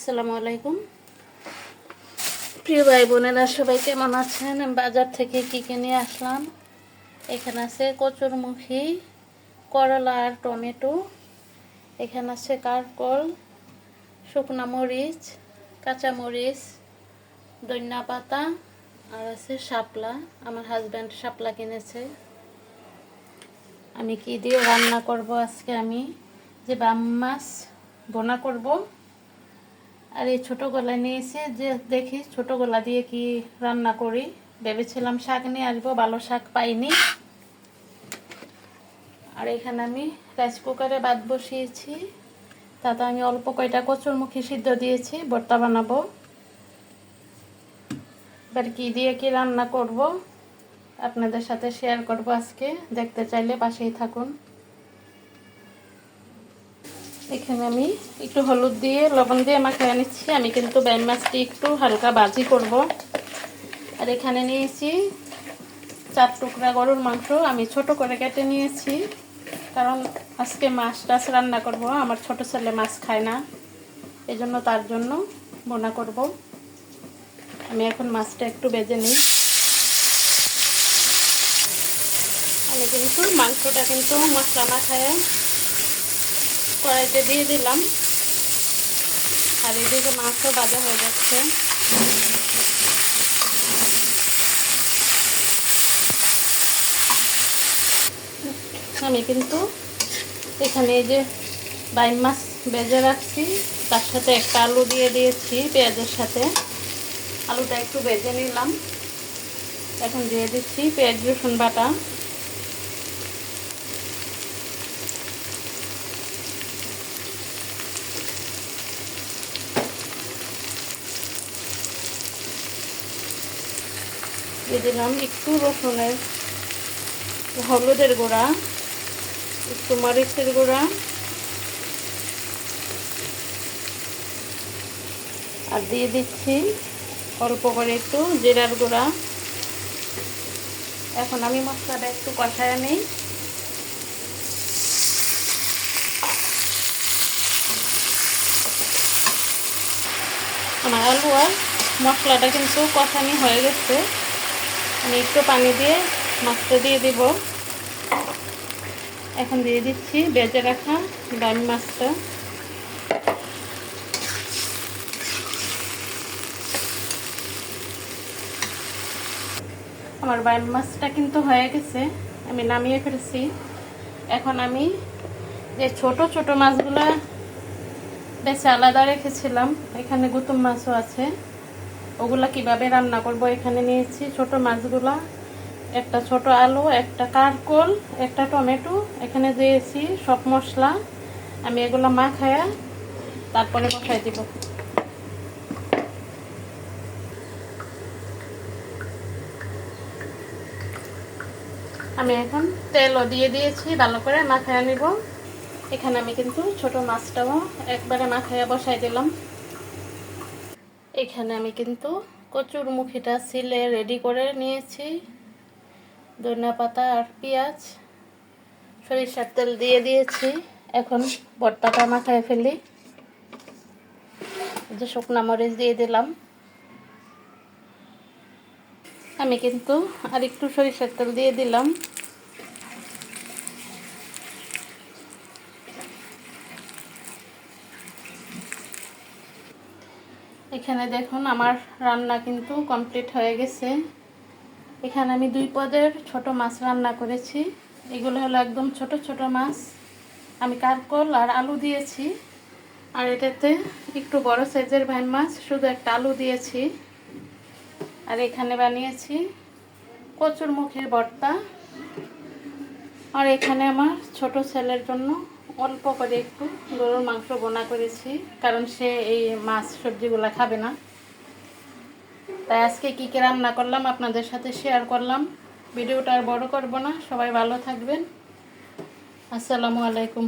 আসসালামু আলাইকুম। প্রিয় ভাই বোনেরা, সবাই কেমন আছেন? বাজার থেকে কী কী নিয়ে আসলাম? এখানে আছে কচুরমুখী, করলা আর টমেটো। এখানে আছে কারকল শুকনা মরিচ কাঁচা মরিচ ধনিয়া পাতা আর আছে শাপলা। আমার হাজব্যান্ড শাপলা কিনেছে। আমি কি দিয়ে রান্না করব আজকে আমি? যে বাম মাছ বোনা করব। আর এই ছোটো গলা নিয়েছি যে দেখি, ছোটো গলা দিয়ে কি রান্না করি? ভেবেছিলাম শাক নিয়ে আসব, ভালো শাক পাইনি। আর এখানে আমি রাইস কুকারে ভাত বসিয়েছি। তাতে আমি অল্প কয়টা কচুরমুখী সিদ্ধ দিয়েছি, ভর্তা বানাবো। এবার কি দিয়ে কি রান্না করব? আপনাদের সাথে শেয়ার করব আজকে। দেখতে চাইলে পাশেই থাকুন। এখানে আমি একটু হলুদ দিয়ে, লবণ দিয়ে মাখিয়ে নিচ্ছি। আমি কিন্তু ব্যাম মাছটি একটু হালকা বাজি করব। আর এখানে নিয়েছি চার টুকরা গরুর মাংস। আমি ছোট করে কেটে নিয়েছি, কারণ আজকে মাছ টাছ রান্না করব। আমার ছোট ছেলে মাছ খায় না, এজন্য তার জন্য বোনা করব। আমি এখন মাছটা একটু বেজে নিই। আমি কিন্তু মাংসটা কিন্তু মশলা মাখায় কড়াইতে দিয়ে দিলাম। আর এদিকে মাছও বাজা হয়ে যাচ্ছে। আমি কিন্তু এখানে এই যে বাইম মাছ বেজে রাখছি, তার সাথে একটা আলু দিয়ে দিয়েছি পেঁয়াজের সাথে। আলুটা একটু বেজে নিলাম। এখন দিয়ে দিচ্ছি পেঁয়াজ রসুন বাটা। দিয়ে দিলাম একটু রসুনের, হলুদের গুঁড়া, একটু মরিচের গুঁড়া, আর দিয়ে দিচ্ছি অল্প করে একটু জিরার গুঁড়া। এখন আমি মশলাটা একটু কষায় নিই আমার আলু আর মশলাটা কিন্তু কষানি হয়ে গেছে। আমি একটু পানি দিয়ে মাছটা দিয়ে দিব। এখন দিয়ে দিচ্ছি বেজে রাখা ডাল মাছটা। আমার বাইম মাছটা কিন্তু হয়ে গেছে, আমি নামিয়ে ফেলছি। এখন আমি যে ছোট ছোট মাছগুলো বেশি আলাদা রেখেছিলাম, এখানে গুতুম মাছও আছে। ওগুলা কীভাবে রান্না করব এখানে নিয়েছি ছোট মাছগুলা, একটা ছোট আলু, একটা কারকল একটা টমেটো, এখানে দিয়েছি সব মশলা। আমি এগুলো মাখায়া তারপরে বসাই দিব। আমি এখন তেলও দিয়ে দিয়েছি, ভালো করে মাখায়া নিব। এখানে আমি কিন্তু ছোট মাছটাও একবারে মাখায়া বসাই দিলাম। এখানে আমি কিন্তু কচুর মুখিটা সিলে রেডি করে নিয়েছি। ধনিয়া পাতা আর পেঁয়াজ, সরিষার তেল দিয়ে দিয়েছি। এখন বট্টাটা মাখায় ফেলি। যে শুকনা মরিচ দিয়ে দিলাম। আমি কিন্তু আর একটু সরিষার তেল দিয়ে দিলাম। এখানে দেখুন আমার রান্না কিন্তু কমপ্লিট হয়ে গেছে। এখানে আমি দুই পদের ছোট মাছ রান্না করেছি। এগুলো হলো একদম ছোট ছোট মাছ। আমি কারকল আর আলু দিয়েছি। আর এটাতে একটু বড় সাইজের ভাই মাছ, শুধু একটা আলু দিয়েছি। আর এখানে বানিয়েছি কচুর মুখের ভর্তা। আর এখানে আমার ছোট ছেলের জন্য অল্প করে একটু গরুর মাংস বোনা করেছি, কারণ সে এই মাছ সবজিগুলো খাবে না। তাই আজকে কী কী রান্না করলাম আপনাদের সাথে শেয়ার করলাম। ভিডিওটা আর বড় করব না, সবাই ভালো থাকবেন। আসসালামু আলাইকুম।